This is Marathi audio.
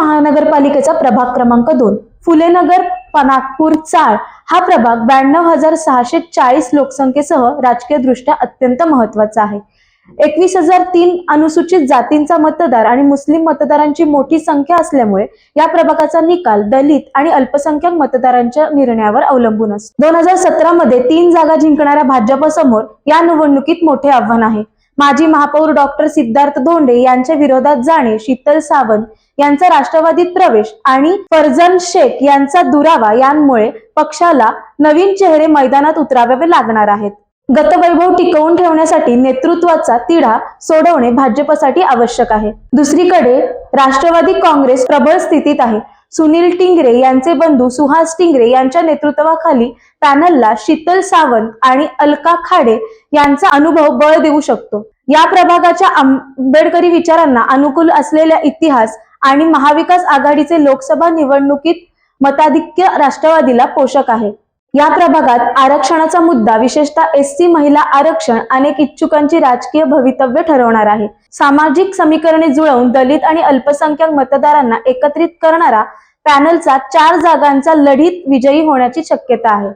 महानगरपालिकेचा प्रभाग क्रमांक दोन. फुलेनगर प- नागपूर चाळ हा प्रभाग ब्याण्णव हजार सहाशे चाळीस लोकसंख्येसह राजकीय दृष्ट्या अत्यंत महत्त्वाचा आहे. एकवीस हजार तीन अनुसूचित जातींचा मतदार आणि मुस्लिम मतदारांची मोठी संख्या असल्यामुळे या प्रभागाचा निकाल दलित आणि अल्पसंख्याक मतदारांच्या निर्णयावर अवलंबून असतो. दोन हजार सतरा मध्ये तीन जागा जिंकणाऱ्या भाजपसमोर या निवडणुकीत मोठे आव्हान आहे. माजी महापौर डॉक्टर सिद्धार्थ धोंडे यांच्या विरोधात जाणे शीतल सावंत यांचा राष्ट्रवादीत प्रवेश आणि फरजन शेख यांचा दुरावा यांमुळे पक्षाला नवीन चेहरे मैदानात उतरावे लागणार आहेत. गतवैभव टिकवून ठेवण्यासाठी नेतृत्वाचा तिढा सोडवणे भाजपसाठी आवश्यक आहे. दुसरीकडे राष्ट्रवादी काँग्रेस प्रबळ स्थितीत आहे. सुनील टिंगरे यांचे बंधू सुहास टिंगरे यांच्या नेतृत्वाखाली पॅनलला शीतल सावंत आणि अलका खाडे यांचा अनुभव बळ देऊ शकतो. या प्रभागाच्या आंबेडकरी विचारांना अनुकूल असलेल्या इतिहास आणि महाविकास आघाडीचे लोकसभा निवडणुकीत मताधिक्य राष्ट्रवादीला पोषक आहे. या प्रभागात आरक्षणाचा मुद्दा विशेषतः एस सी महिला आरक्षण अनेक इच्छुकांची राजकीय भवितव्य ठरवणार आहे. सामाजिक समीकरणे जुळवून दलित आणि अल्पसंख्याक मतदारांना एकत्रित करणारा पॅनलचा चार जागांचा लढीत विजयी होण्याची शक्यता आहे.